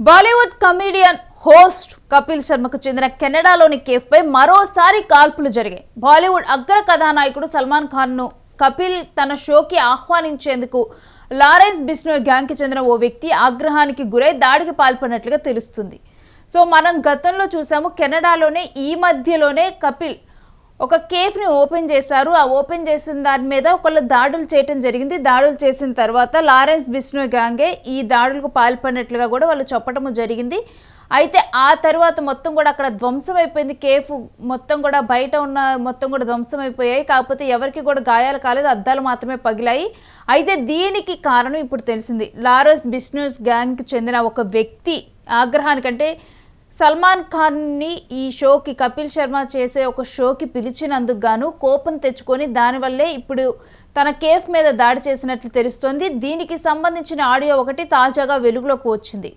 Bollywood comedian host Kapil శర్మకు చెందిన కెనడాలోని కేఫ్పై మరోసారి కాల్పులు జరిగాయి. బాలీవుడ్ అగ్ర కథానాయకుడు సల్మాన్ ఖాన్ను కపిల్ తన షోకి ఆహ్వానించేందుకు లారెన్స్ బిష్ణోయ్ గ్యాంగ్కి చెందిన ఓ వ్యక్తి ఆగ్రహానికి గురై దాడికి పాల్పడినట్లుగా తెలుస్తుంది. సో మనం గతంలో చూసాము కెనడాలోనే ఈ మధ్యలోనే కపిల్ ఒక కేఫ్ని ఓపెన్ చేశారు. ఆ ఓపెన్ చేసిన దాని మీద ఒకళ్ళు దాడులు చేయటం జరిగింది. దాడులు చేసిన తర్వాత లారెన్స్ బిష్ణు గ్యాంగే ఈ దాడులకు పాల్పడినట్లుగా కూడా వాళ్ళు చెప్పటము జరిగింది. అయితే ఆ తర్వాత మొత్తం కూడా అక్కడ ధ్వంసం అయిపోయింది. కేఫ్ మొత్తం కూడా బయట ఉన్న మొత్తం కూడా ధ్వంసం అయిపోయాయి. కాకపోతే ఎవరికి కూడా గాయాలు కాలేదు. అద్దాలు మాత్రమే పగిలాయి. అయితే దీనికి కారణం ఇప్పుడు తెలిసింది. లారెన్స్ బిష్ణోస్ గ్యాంగ్కి చెందిన ఒక వ్యక్తి ఆగ్రహానికంటే సల్మాన్ ఖాన్ని ఈ షోకి కపిల్ శర్మ చేసే ఒక షోకి పిలిచినందుకు గాను కోపం తెచ్చుకొని దానివల్లే ఇప్పుడు తన కేఫ్ మీద దాడి చేసినట్లు తెలుస్తోంది. దీనికి సంబంధించిన ఆడియో ఒకటి తాజాగా వెలుగులోకి వచ్చింది.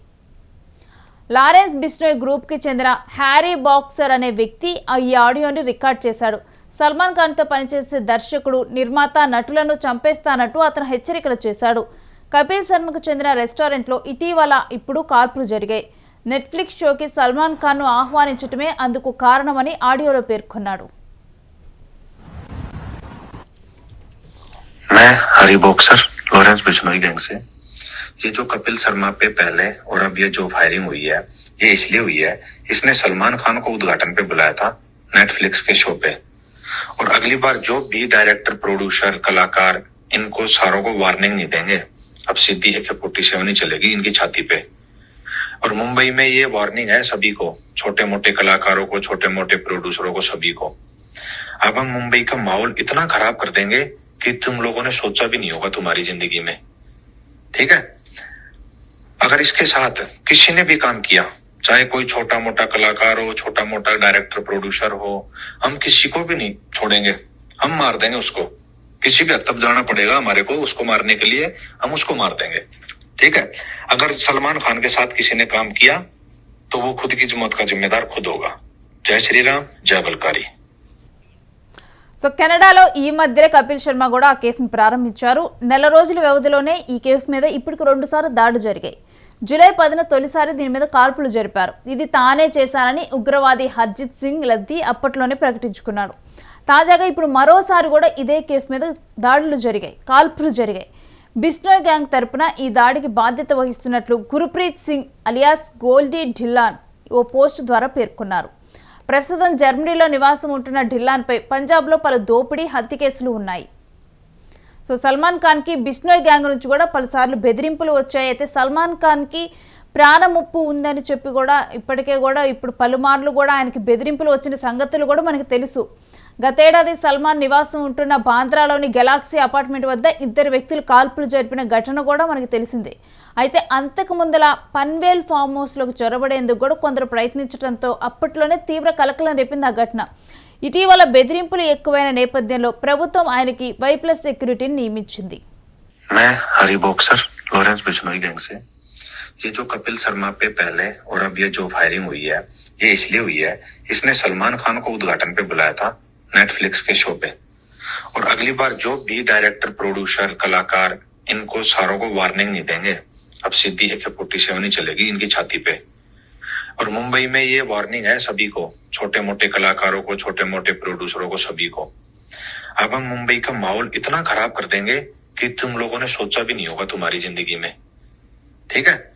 లారెన్స్ బిస్నోయ్ గ్రూప్కి చెందిన హ్యారీ బాక్సర్ అనే వ్యక్తి ఆ ఈ ఆడియోని రికార్డ్ చేశాడు. సల్మాన్ ఖాన్తో పనిచేసే దర్శకుడు నిర్మాత నటులను చంపేస్తానంటూ అతను హెచ్చరికలు చేశాడు. కపిల్ శర్మకు చెందిన రెస్టారెంట్లో ఇటీవల ఇప్పుడు కాల్పులు జరిగాయి. నెట్ఫ్లిక్స్ షోకి సల్మాన్ ఖాన్ను ఆహ్వానించటమే అందుకు కారణమని ఆడియోలో పేర్కొన్నాడు मैं Hari boxer Lawrence Bishnoi gang से ये जो कपिल शर्मा पे पहले और अब ये जो फायरिंग हुई है ये इसलिए हुई है इसने सलमान खान को उद्घाटन पे बुलाया था नेटफ्लिक्स के शो पे और अगली बार जो भी डायरेक्टर प्रोड्यूसर कलाकार इनको सारों को वार्निंग नहीं देंगे अब सीधी है फोर्टी सेवन ही चलेगी इनकी छाती पे और मुंबई में ये वार्निंग है सभी को छोटे मोटे कलाकारों को छोटे मोटे प्रोड्यूसरों को, सभी को। अब हम मुंबई का माहौल इतना खराब कर देंगे कि तुम लोगों ने सोचा भी नहीं होगा तुम्हारी ज़िंदगी में। ठीक है? अगर इसके साथ किसी ने भी काम किया, चाहे कोई छोटा मोटा कलाकार हो छोटा मोटा डायरेक्टर प्रोड्यूसर हो, हम किसी को भी नहीं छोड़ेंगे। हम मार देंगे उसको। किसी भी हद तक जाना पड़ेगा हमारे को उसको मारने के लिए, हम उसको मार देंगे। ठीक है अगर सलमान खान के साथ किसी ने काम किया तो वो खुद की मौत का जिम्मेदार खुद होगा जय श्री राम जय बलकारी సో కెనడాలో ఈ మధ్యనే కపిల్ శర్మ కూడా ఆ కేఫ్ని ప్రారంభించారు నెల రోజుల వ్యవధిలోనే ఈ కేఫ్ మీద ఇప్పటికి రెండుసార్లు దాడులు జరిగాయి జూలై పదిన తొలిసారి దీని మీద కాల్పులు జరిపారు ఇది తానే చేశానని ఉగ్రవాది హర్జిత్ సింగ్ లద్దీ అప్పట్లోనే ప్రకటించుకున్నాడు తాజాగా ఇప్పుడు మరోసారి కూడా ఇదే కేఫ్ మీద దాడులు జరిగాయి కాల్పులు జరిగాయి బిష్నోయ్ గ్యాంగ్ తరపున ఈ దాడికి బాధ్యత వహిస్తున్నట్లు గురుప్రీత్ సింగ్ అలియాస్ గోల్డీ ఢిల్లాన్ ఓ పోస్ట్ ద్వారా పేర్కొన్నారు. ప్రస్తుతం జర్మనీలో నివాసం ఉంటున్న ఢిల్లాన్పై పంజాబ్లో పలు దోపిడీ హత్య కేసులు ఉన్నాయి. సో సల్మాన్ ఖాన్కి బిష్నోయ్ గ్యాంగ్ నుంచి కూడా పలుసార్లు బెదిరింపులు వచ్చాయి. అయితే సల్మాన్ ఖాన్కి ప్రాణముప్పు ఉందని చెప్పి కూడా ఇప్పటికే కూడా ఇప్పుడు పలుమార్లు కూడా ఆయనకి బెదిరింపులు వచ్చిన సంగతులు కూడా మనకు తెలుసు. గతేడాది సల్మాన్ నివాసం ఉంటున్న బాంద్రాలోని గెలాక్సీ అపార్ట్మెంట్ వద్ద ఇద్దరు వ్యక్తులు కాల్పులు జరిపిన ఘటన కూడా మనకు తెలిసిందే అయితే అంతకు ముందల పన్వేల్ ఫామ్ హౌస్లోకి చొరబడేందుకు కూడా కొందరు ప్రయత్నించడంతో అప్పట్లోనే తీవ్ర కలకలం రేపింది ఆ ఘటన ఇటీవల బెదిరింపులు ఎక్కువైన నేపథ్యంలో ప్రభుత్వం ఆయనకి వై ప్లస్ సెక్యూరిటీని నియమించింది मैं Hari boxer Lawrence Bishnoi gang से ये जो कपिल शर्मा पे पहले और अब ये जो फायरिंग हुई है ये इसलिए हुई है इसने सलमान खान को उद्घाटन पे बुलाया था नेटफ्लिक्स के शो पे। और अगली बार जो भी डायरेक्टर प्रोड्यूसर कलाकार, इनको सारों को वार्निंग नहीं देंगे। अब सीधी है फोर्टी सेवन ही चलेगी इनकी छाती पे। और मुंबई में ये वार्निंग है सभी को छोटे मोटे कलाकारों को छोटे मोटे प्रोड्यूसरों को, सभी को। अब हम मुंबई का माहौल इतना खराब कर देंगे कि तुम लोगों ने सोचा भी नहीं होगा तुम्हारी ज़िंदगी में। ठीक है?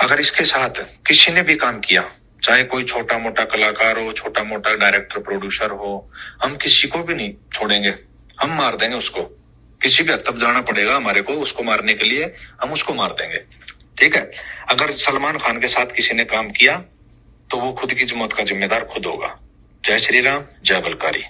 अगर इसके साथ किसी ने भी काम किया चाहे कोई छोटा मोटा कलाकार हो छोटा मोटा डायरेक्टर प्रोड्यूसर हो, हम किसी को भी नहीं छोड़ेंगे। हम मार देंगे उसको। किसी भी हद तक जाना पड़ेगा हमारे को उसको मारने के लिए। हम उसको मार देंगे। ठीक है? अगर सलमान खान के साथ किसी ने काम किया तो वो खुद की मौत का जिम्मेदार खुद होगा। जय श्री राम, जय बलकारी।